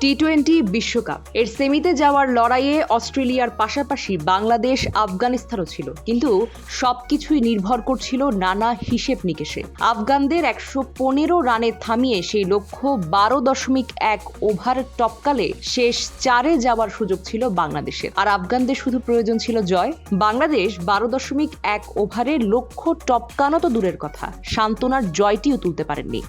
T twenty বিশ্বকাপ। এর সেমিতে যাওয়ার লড়াইয়ে অস্ট্রেলিয়ার পাশাপাশি বাংলাদেশ আফগানিস্তানও ছিল। কিন্তু সবকিছুই নির্ভর করছিল নানা হিসেব নিকেশে। আফগানদের একশো পনেরো রানে থামিয়ে সেই লক্ষ্য বারো দশমিক এক ওভার টপকালে শেষ চারে যাওয়ার সুযোগ ছিল বাংলাদেশের। আর আফগানদের শুধু প্রয়োজন ছিল জয়। বাংলাদেশ বারো দশমিক এক ওভারে লক্ষ্য টপকানো তো দূরের কথা। সান্ত্বনার জয়টিও তুলতে পারেননি।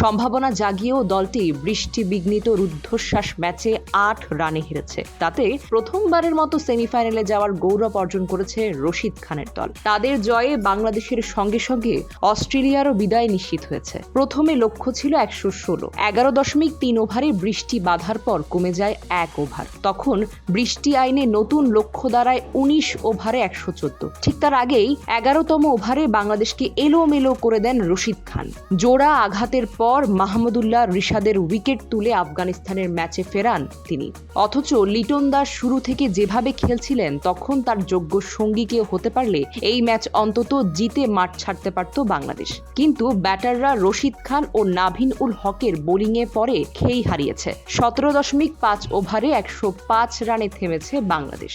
সম্ভাবনা জাগিয়েও দলটি বৃষ্টি বিঘ্নিত রুদ্ধশ্বাস ম্যাচে আট রানে হেরেছে। তাতে প্রথমবারের মতো সেমিফাইনালে যাওয়ার গৌরব অর্জন করেছে রশিদ খানের দল। তাদের জয়ে বাংলাদেশের সঙ্গে সঙ্গে অস্ট্রেলিয়ারও বিদায় নিশ্চিত হয়েছে। প্রথমে লক্ষ্য ছিল একশো ষোলো। এগারো দশমিক তিন ওভারে বৃষ্টি বাধার পর কমে যায় এক ওভার। তখন বৃষ্টি আইনে নতুন লক্ষ্য দাঁড়ায় উনিশ ওভারে একশো চোদ্দ। ঠিক তার আগেই এগারোতম ওভারে বাংলাদেশকে এলোমেলো করে দেন রশিদ খান। জোড়া আঘাতের পর মাহমুদুল্লাহ রিশাদের উইকেট তুলে আফগানিস্তানের ম্যাচে ফেরান তিনি। অথচ লিটন দাস শুরু থেকে যেভাবে খেলছিলেন, তখন তার যোগ্য সঙ্গী কেউ হতে পারলে এই ম্যাচ অন্তত জিতে মাঠ ছাড়তে পারত বাংলাদেশ। কিন্তু ব্যাটাররা রশিদ খান ও নাভিন উল হকের বোলিংয়ে পরে খেই হারিয়েছে। সতেরো দশমিক পাঁচ ওভারে একশো পাঁচ রানে থেমেছে বাংলাদেশ।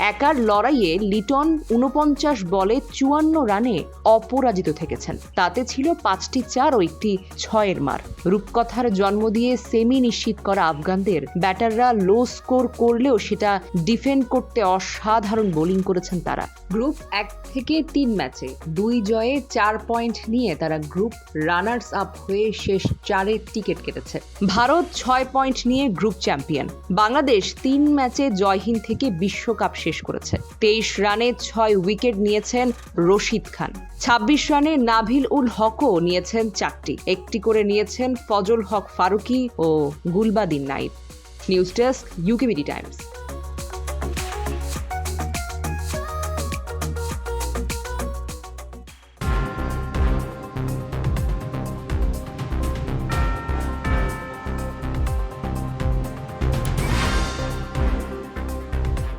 একার লড়াইয়ে লিটন উনপঞ্চাশ বলে চুয়ান্ন রানে অপরাজিত থেকেছেন। তাতে ছিল পাঁচটি চার ও একটি ছয়ের মার। রূপকথার জন্ম দিয়ে সেমি নিশ্চিত করা আফগানদের ব্যাটাররা লো স্কোর করলেও সেটা ডিফেন্ড করতে অসাধারণ বোলিং করেছেন তারা। গ্রুপ এক থেকে তিন ম্যাচে দুই জয়ে চার পয়েন্ট নিয়ে তারা গ্রুপ রানার্স আপ হয়ে শেষ চারে টিকিট কেটেছে। ভারত ছয় পয়েন্ট নিয়ে গ্রুপ চ্যাম্পিয়ন। বাংলাদেশ তিন ম্যাচে জয়হীন থেকে বিশ্বকাপ শেষ করেছে। তেইশ রানে ছয় উইকেট নিয়েছেন রশিদ খান। ছাব্বিশ রানে নাভিল উল হকও নিয়েছেন চারটি। একটি করে নিয়েছেন ফজল হক ফারুকি ও Gulbadin Naib news desk UKBD times